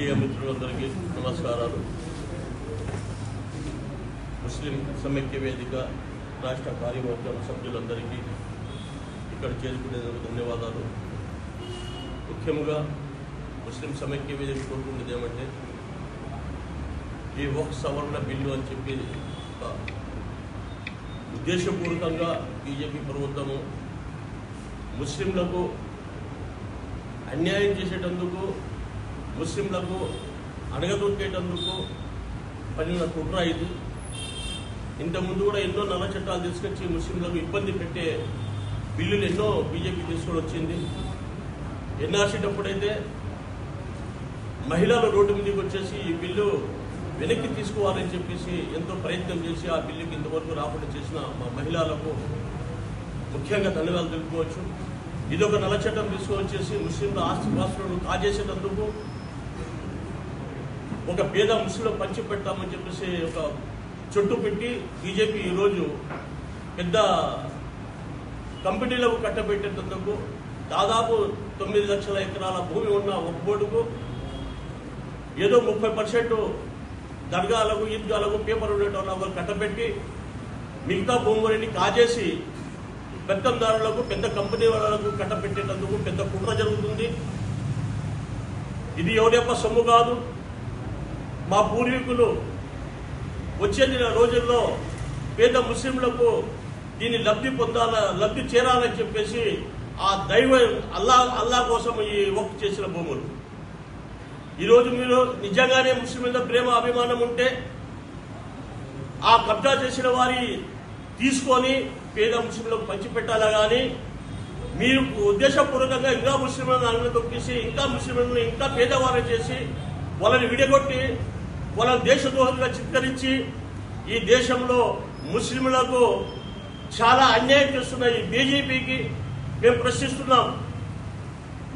మిత్రులందరికీ నమస్కారాలు ముస్లిం సమైక్య వేదిక రాష్ట్ర కార్యవర్గం సభ్యులందరికీ ఇక్కడ చేరుకునేందుకు ధన్యవాదాలు ముఖ్యంగా ముస్లిం సమైక్య వేదిక కోరుకునేది ఏమంటే ఈ ఒక సవరణ బిల్లు అని చెప్పి ఒక ఉద్దేశపూర్వకంగా బీజేపీ ప్రభుత్వము ముస్లింలకు అన్యాయం చేసేటందుకు ముస్లింలకు అడగదొక్కేటందుకు పనిన కుట్ర ఇది. ఇంతకుముందు కూడా ఎన్నో నల్ల చట్టాలు తీసుకొచ్చి ముస్లింలకు ఇబ్బంది పెట్టే బిల్లులు ఎన్నో బీజేపీ తీసుకొని వచ్చింది ఎన్ఆర్సీటప్పుడైతే మహిళల మహిళలు రోడ్డు మీదకి వచ్చేసి ఈ బిల్లు వెనక్కి తీసుకోవాలని చెప్పేసి ఎంతో ప్రయత్నం చేసి ఆ బిల్లుకి ఇంతవరకు రాకుండా చేసిన మా మహిళలకు ముఖ్యంగా ధన్యవాదాలు తెలుపుకోవచ్చు. ఇది ఒక నల్ల చట్టం తీసుకొచ్చేసి ముస్లింల ఆస్తి పాస్తులను కాజేసేటందుకు ఒక పేద ముస్లింలకు పంచి పెడతామని చెప్పేసి ఒక చుట్టు పెట్టి బీజేపీ ఈరోజు పెద్ద కంపెనీలకు కట్టబెట్టేటందుకు దాదాపు తొమ్మిది లక్షల ఎకరాల భూమి ఉన్న ఒక బోర్డుకు ఏదో ముప్పై పర్సెంట్ దర్గాలకు ఈద్గాలకు పేపర్ ఉండేటోళ్ళకు కట్టబెట్టి మిగతా భూములని కాజేసి పెత్తందారులకు పెద్ద కంపెనీ వాళ్ళకు కట్టబెట్టేటందుకు పెద్ద కుట్ర జరుగుతుంది. ఇది ఎవడెప్ప సొమ్ము కాదు. మా పూర్వీకులు వచ్చేది రోజుల్లో పేద ముస్లింలకు దీన్ని లబ్ధి పొందాల లబ్ధి చేరాలని చెప్పేసి ఆ దైవ అల్లా అల్లా కోసం ఈ వర్క్ చేసిన భూములు. ఈరోజు మీరు నిజంగానే ముస్లింల ప్రేమ అభిమానం ఉంటే ఆ కబ్జా చేసిన వారి తీసుకొని పేద ముస్లింలకు పంచిపెట్టాలా కానీ మీరు ఉద్దేశపూర్వకంగా ఇంకా ముస్లింలను అన్న తొక్కేసి ఇంకా ముస్లింలను ఇంకా పేదవారం చేసి వాళ్ళని విడగొట్టి వాళ్ళని దేశద్రోహంగా చిత్కరించి ఈ దేశంలో ముస్లింలకు చాలా అన్యాయం చేస్తున్న ఈ బీజేపీకి మేము ప్రశ్నిస్తున్నాం.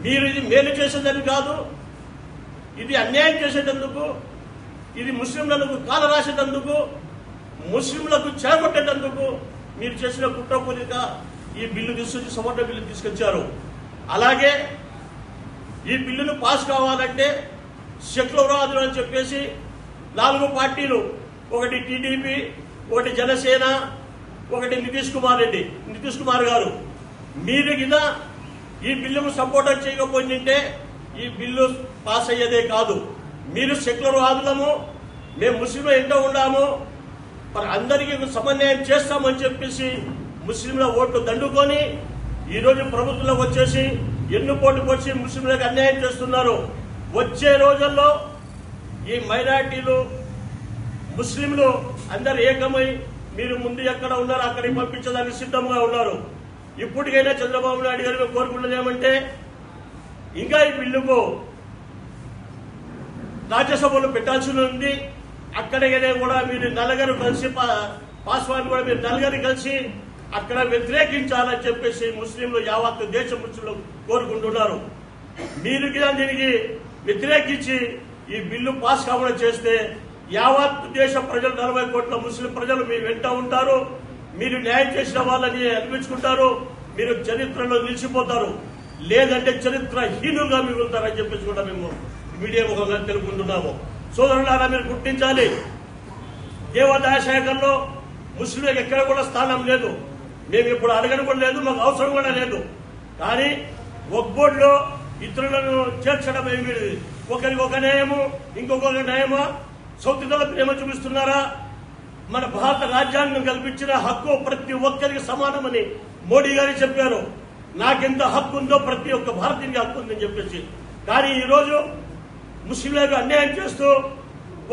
మీరు ఇది మేలు చేసేదని కాదు ఇది అన్యాయం చేసేటందుకు ఇది ముస్లింలకు కాల రాసేటందుకు ముస్లింలకు చేరగొట్టేటందుకు మీరు చేసిన కుట్రపూరిక ఈ బిల్లు తీసుకొచ్చి సమర్థ బిల్లు తీసుకొచ్చారు. అలాగే ఈ బిల్లును పాస్ కావాలంటే సెక్యులర్ అని చెప్పేసి నాలుగు పార్టీలు. ఒకటి టీడీపీ ఒకటి జనసేన ఒకటి నితీష్ కుమార్ రెడ్డి. నితీష్ కుమార్ గారు మీరు కింద ఈ బిల్లును సపోర్ట్ చేయకపోయింటే ఈ బిల్లు పాస్ అయ్యేదే కాదు. మీరు సెక్యులర్ వాదులము మేము ముస్లింలు ఎంతో ఉండాము మరి అందరికీ సమన్వయం చేస్తామని చెప్పేసి ముస్లింల ఓట్లు దండుకొని ఈరోజు ప్రభుత్వంలో వచ్చేసి ఎన్ను పోటు వచ్చి ముస్లింలకు అన్యాయం చేస్తున్నారు? వచ్చే రోజుల్లో ఈ మైనార్టీలు ముస్లింలు అందరు ఏకమై మీరు ముందు ఎక్కడ ఉన్నారో అక్కడికి పంపించడానికి సిద్ధంగా ఉన్నారు. ఇప్పటికైనా చంద్రబాబు నాయుడు గారు కోరుకున్నది ఏమంటే ఇంకా ఈ బిల్లుకు రాజ్యసభలో పెట్టాల్సి ఉంది. అక్కడికైనా కూడా మీరు నలుగురు కలిసి పా- పాస్వాన్ కూడా మీరు నలుగురు కలిసి అక్కడ వ్యతిరేకించాలని చెప్పేసి ముస్లింలు యావత్ దేశ ముస్లింలు కోరుకుంటున్నారు. మీరు కూడా దీనికి వ్యతిరేకించి ఈ బిల్లు పాస్ కావడం చేస్తే యావత్ దేశ ప్రజలు నలభై కోట్ల ముస్లిం ప్రజలు మీ వెంట ఉంటారు. మీరు న్యాయం చేసిన వాళ్ళని అనిపించుకుంటారు. మీరు చరిత్రలో నిలిచిపోతారు. లేదంటే చరిత్ర హీనులుగా మిగులుతారని చెప్పేసి కూడా మేము మీడియా ముఖంగా తెలుపుకుంటున్నాము. సోదరులారా మీరు గుర్తించాలి. దేవాదాయ శాఖల్లో ముస్లింలకు ఎక్కడ కూడా స్థానం లేదు. మేము ఇప్పుడు అడగడం కూడా లేదు మాకు అవసరం కూడా లేదు. కానీ ఒక బోర్డులో ఇతరులను చేర్చడం ఏమి ఒకరికి ఒక న్యాయము ఇంకొకరి న్యాయమా? సౌతిదల ప్రేమ చూపిస్తున్నారా? మన భారత రాజ్యాంగం కల్పించిన హక్కు ప్రతి ఒక్కరికి సమానమని మోడీ గారు చెప్పారు. నాకెంత హక్కు ఉందో ప్రతి ఒక్క భారతీయునికి హక్కు ఉందని చెప్పేసి. కానీ ఈరోజు ముస్లింలకు అన్యాయం చేస్తూ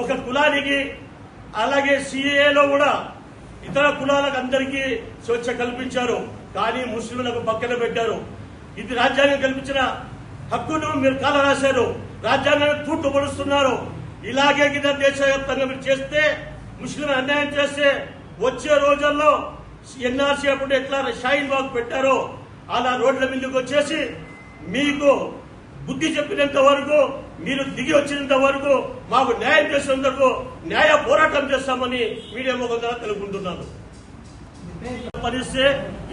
ఒక కులానికి అలాగే సిఏలో కూడా ఇతర కులాలకు అందరికీ స్వేచ్ఛ కల్పించారు. కానీ ముస్లింలకు పక్కన పెట్టారు. ఇది రాజ్యాంగం కల్పించిన హక్కును మీరు కాల రాశారు రాజ్యాంగాన్ని తూట్లు పడుస్తున్నారు ఇలాగే కింద దేశవ్యాప్తంగా మీరు చేస్తే ముస్లిం అన్యాయం చేస్తే వచ్చే రోజుల్లో ఎన్ఆర్సీ అప్పుడు ఎట్లా షాయిన్ బాగ్ పెట్టారో అలా రోడ్ల మీదకి వచ్చేసి మీకు బుద్ధి చెప్పినంత వరకు మీరు దిగి వచ్చినంత వరకు మాకు న్యాయం చేసినంత వరకు న్యాయ పోరాటం చేస్తామని మీడియా ముఖంగా తెలుపుకుంటున్నాను పరిస్తే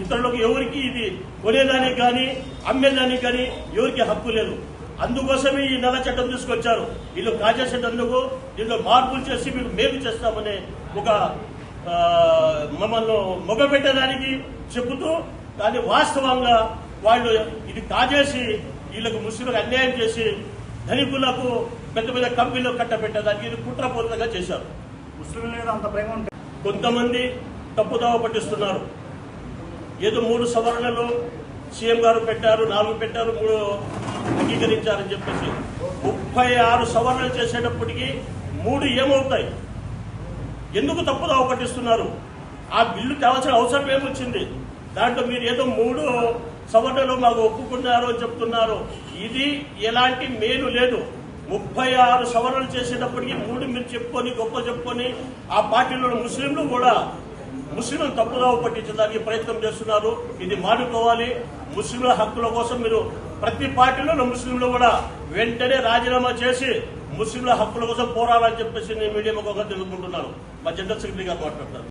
ఇతరులకు ఎవరికి ఇది కొనేదానికి కానీ అమ్మేదానికి కానీ ఎవరికి హక్కు లేదు. అందుకోసమే ఈ నెల చట్టం తీసుకొచ్చారు. వీళ్ళు కాజేసేటందుకు దీనిలో మార్పులు చేసి మీకు మేలు చేస్తామనే ఒక మమ్మల్ని మొగబెట్టడానికి చెబుతూ కానీ వాస్తవంగా వాళ్ళు ఇది కాజేసి వీళ్ళకు ముస్లింలకు అన్యాయం చేసి ధనికులకు పెద్ద పెద్ద కంపెనీలు కట్టబెట్టడానికి ఇది కుట్రపూరితంగా చేశారు. ముస్లింల మీద అంత ప్రేమ కొంతమంది తప్పుదావ పట్టిస్తున్నారు. ఏదో మూడు సవరణలు సీఎం గారు పెట్టారు నాలుగు పెట్టారు మూడు అంగీకరించారని చెప్పేసి ముప్పై ఆరు సవరణలు చేసేటప్పటికీ మూడు ఏమవుతాయి? ఎందుకు తప్పుదావ పట్టిస్తున్నారు? ఆ బిల్లు తేవాల్సిన అవసరం ఏమొచ్చింది? దాంట్లో మీరు ఏదో మూడు సవరణలు మాకు ఒప్పుకున్నారు అని చెప్తున్నారు. ఇది ఎలాంటి మేలు లేదు. ముప్పై ఆరు సవరణలు చేసేటప్పటికీ మూడు మీరు చెప్పుకొని గొప్ప చెప్పుకొని ఆ పార్టీలో ముస్లింలు కూడా ముస్లింలను తప్పుదావ పట్టించడానికి ప్రయత్నం చేస్తున్నారు. ఇది మానుకోవాలి. ముస్లింల హక్కుల కోసం మీరు ప్రతి పార్టీలో ముస్లింలు కూడా వెంటనే రాజీనామా చేసి ముస్లింల హక్కుల కోసం పోరాడాలని చెప్పేసి నేను మీడియా ముఖంగా తెలుసుకుంటున్నాను మా జనరల్ సెక్రటరీ గారు మాట్లాడతారు.